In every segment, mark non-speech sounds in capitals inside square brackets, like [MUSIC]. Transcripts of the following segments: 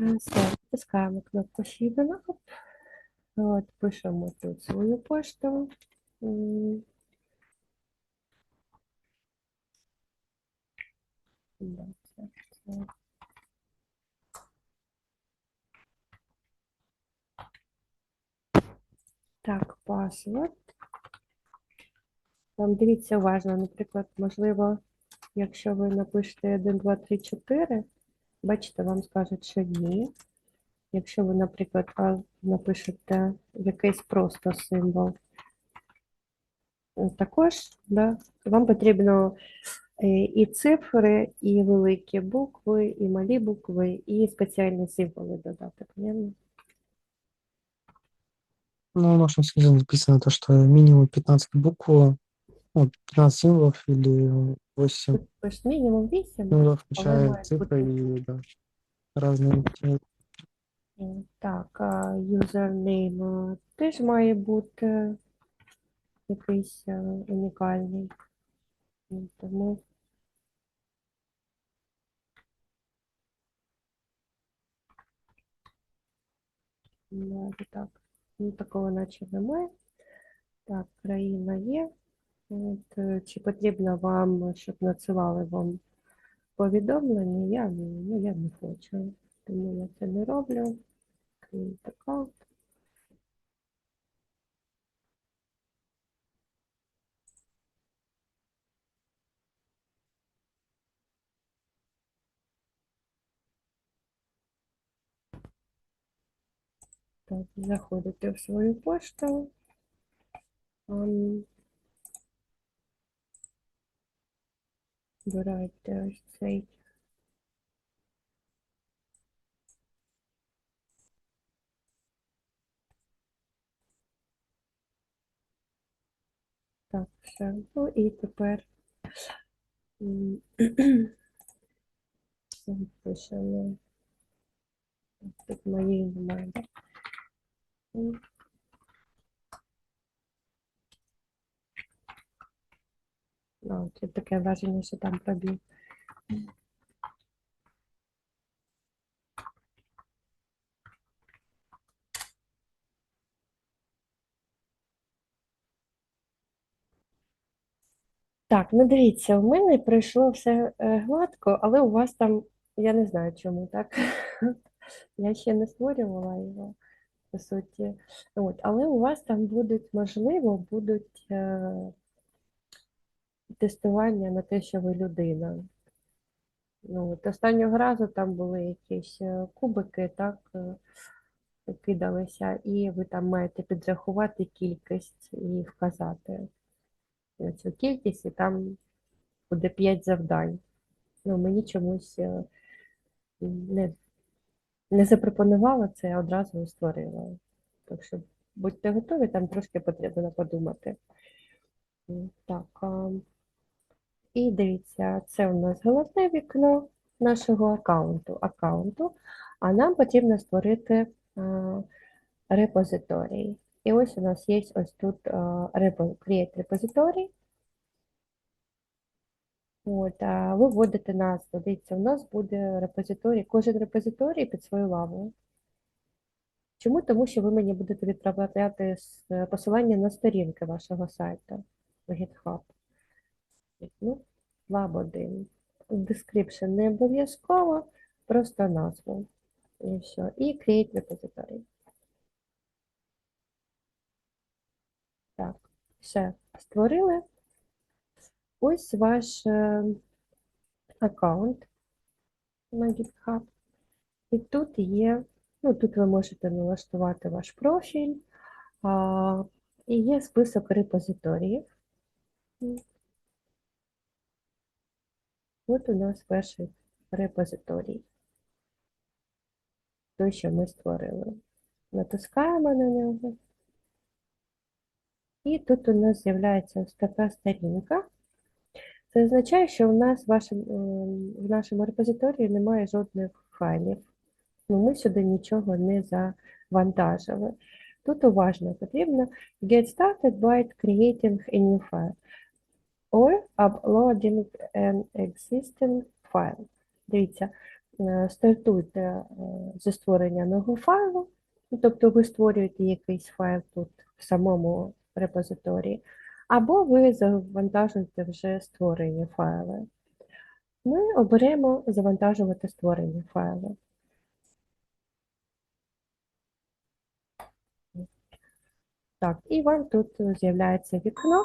Е, Все, натискаємо кнопку Shift Up. От, пишемо тут свою пошту. Так, паспорт. Там дивіться уважно, наприклад, можливо, якщо ви напишете 1, 2, 3, 4, бачите, вам скажуть, що ні. Якщо ви, наприклад, напишете якийсь просто символ, е, також да, вам потрібно е, і цифри, і великі букви, і малі букви, і спеціальні символи додати. Понятно? Ну, нашем снизу написано то, что минимум 15 букв, ну, 15 символов или 8 Тут пиш мінімум 8. символов, включая цифры и да, разные. Так, а юзернейм теж має бути якийсь е, унікальний. Тому так. Ну, такого наче немає. Так, країна є. От, е, чи потрібно вам, щоб надсилали вам повідомлення? Я, ну, я не хочу, тому я це не роблю. Create. Так, заходите в свою пошту. Вибираєте ось цей. Так. Ну і тепер [CLEARS THROAT] пишемо. Тут моєї немає. да? М. Ну, тут таке враження, що там пробіг. Так, ну дивіться, у мене пройшло все е, гладко, але у вас там, я не знаю чому, так? [LAUGHS] Я ще не створювала його, по суті. От, але у вас там будуть, можливо, будуть е, тестування на те, що ви людина. Ну, от останнього разу там були якісь е, кубики, так, е, кидалися, і ви там маєте підрахувати кількість і вказати цю кількість, і там буде 5 завдань. Ну, мені чомусь е, не, не запропонувало це, а одразу створила. Так що будьте готові, там трошки потрібно подумати. Так, і дивіться, це у нас головне вікно нашого аккаунту. аккаунту, а нам потрібно створити а, репозиторій. І ось у нас є ось тут а, Create репозиторій. От, а ви вводите назву. Дивіться, у нас буде репозиторій, кожен репозиторій під свою лаву. Чому? Тому що ви мені будете відправляти посилання на сторінки вашого сайту в GitHub. Ну, лаб 1. Description не обов'язково, просто назву. І все. І create repository. Так, все, створили. Ось ваш е, аккаунт на GitHub. І тут є, ну тут ви можете налаштувати ваш профіль, а, і є список репозиторіїв. От у нас перший репозиторій. Той, що ми створили. Натискаємо на нього. І тут у нас з'являється ось така сторінка. Це означає, що у нас в, вашем, ем, в нашому репозиторії немає жодних файлів. Ну, ми сюди нічого не завантажили. Тут уважно потрібно get started by creating a new file or uploading an existing file. Дивіться, е, стартуйте е, зі створення нового файлу, тобто ви створюєте якийсь файл тут в самому репозиторії, або ви завантажуєте вже створені файли. Ми оберемо завантажувати створені файли. Так, і вам тут з'являється вікно.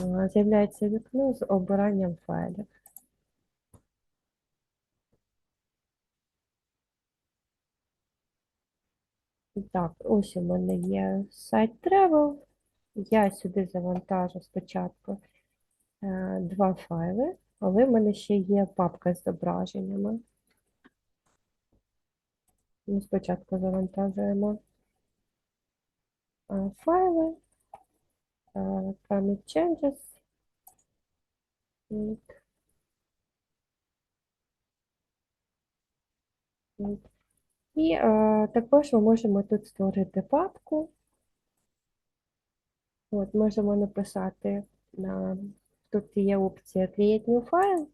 Е, З'являється вікно з обиранням файлів. Так, ось у мене є сайт Travel. Я сюди завантажу спочатку е, два файли, але в мене ще є папка з зображеннями. Ми спочатку завантажуємо е, файли, commit changes. От. От. І е, також ми можемо тут створити папку. От, можемо написати, на, тут є опція Create New File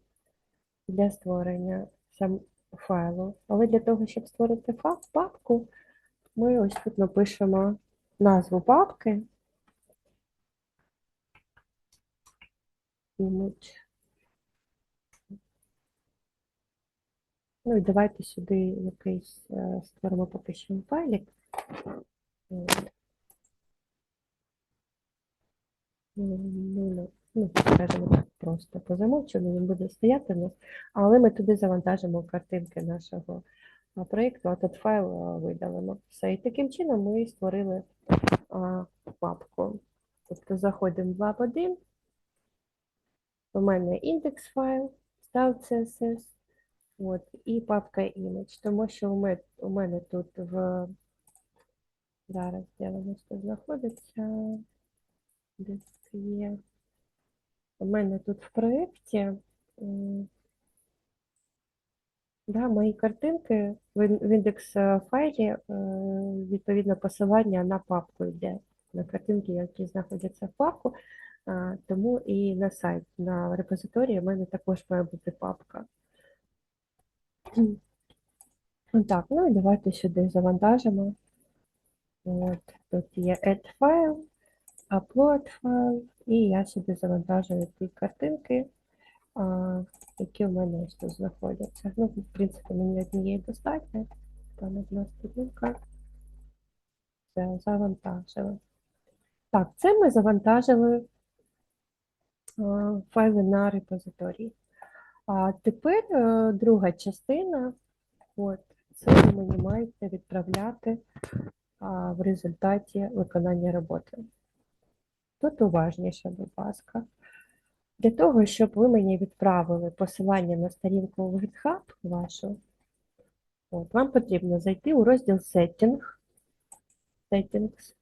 для створення сам файлу. Але для того, щоб створити папку, ми ось тут напишемо назву папки. Image. Ну і давайте сюди якийсь е, створимо поки що файлик. Ну, ну, ну, скажімо так, просто по він буде стояти в нас, але ми туди завантажимо картинки нашого проєкту, а тут файл видалимо. Все. І таким чином ми створили а, папку. Тобто заходимо в лаб 1, у мене індекс файл, став CSS, от, і папка image, тому що у мене, у мене тут в зараз де воно знаходиться, є. У мене тут в проєкті да, мої картинки в індекс е, файлі е, відповідно посилання на папку йде, на картинки, які знаходяться в папку, тому і на сайт, на репозиторії в мене також має бути папка. Так, ну і давайте сюди завантажимо. От, тут є add file, upload файл, і я сюди завантажую ті картинки, а, які в мене ось тут знаходяться. Ну, в принципі, мені однієї достатньо. Там одна сторінка. Все, завантажили. Так, це ми завантажили файли на репозиторії. А тепер е, друга частина. От, це ви мені маєте відправляти в результаті виконання роботи. Тут уважніше, будь ласка. Для того, щоб ви мені відправили посилання на сторінку в GitHub вашу, от, вам потрібно зайти у розділ Setting, Settings.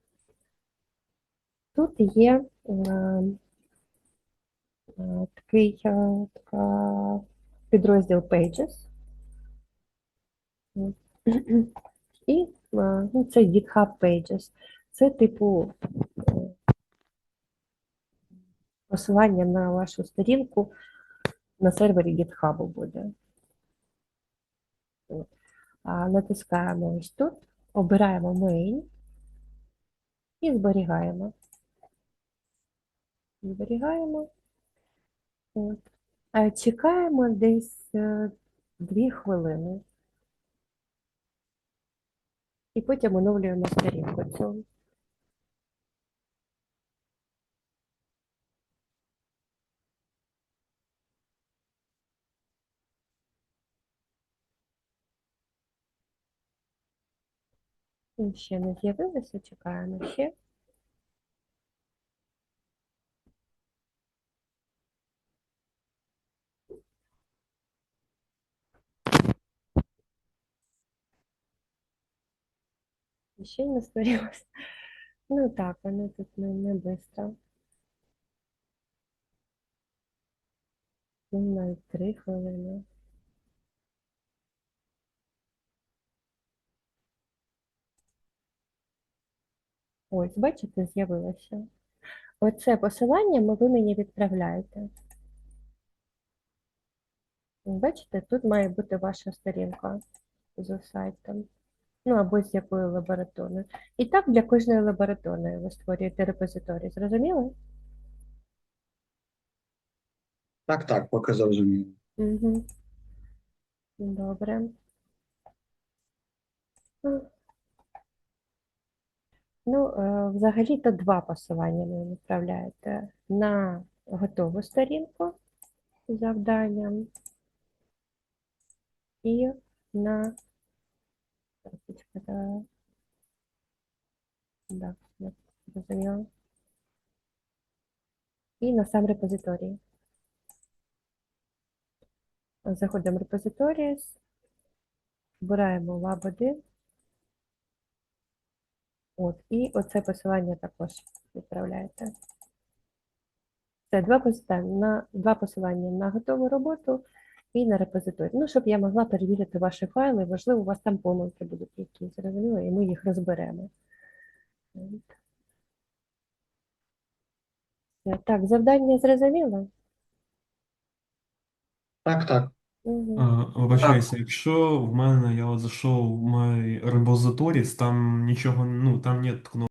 Тут є е, е, такий е, така, підрозділ Pages. І е, ну, це GitHub Pages. Це типу е, посилання на вашу сторінку на сервері GitHub буде. Натискаємо ось тут, обираємо Main і зберігаємо. Зберігаємо. От. А Чекаємо десь е, дві хвилини. І потім оновлюємо сторінку. Ну, Ще не з'явилося, чекаємо ще. І Ще не створилося. [LAUGHS] Ну так, воно тут не, не бистро. Ну, навіть три хвилини. Ось, бачите, з'явилося. Оце посилання ви мені відправляєте. Бачите, тут має бути ваша сторінка з сайтом. Ну, або з якою лабораторною. І так для кожної лабораторної ви створюєте репозиторій. Зрозуміли? Так, так, поки зрозуміло. Угу. Добре. Ну, Ну, е, взагалі-то два посилання ви відправляєте на готову сторінку з завданням і на Трошечки, да. Да, я зрозуміла. І на сам репозиторій. Заходимо в репозиторій, вбираємо lab 1. От, і оце посилання також відправляєте. Це два посилання на, два посилання на готову роботу і на репозиторій. Ну, щоб я могла перевірити ваші файли, можливо, у вас там помилки будуть якісь, зрозуміло, і ми їх розберемо. Так, завдання зрозуміло? Так, так. Угу. А, Вибачаюся, якщо в мене я от зайшов в мій репозиторій, там нічого, ну там нет кнопки.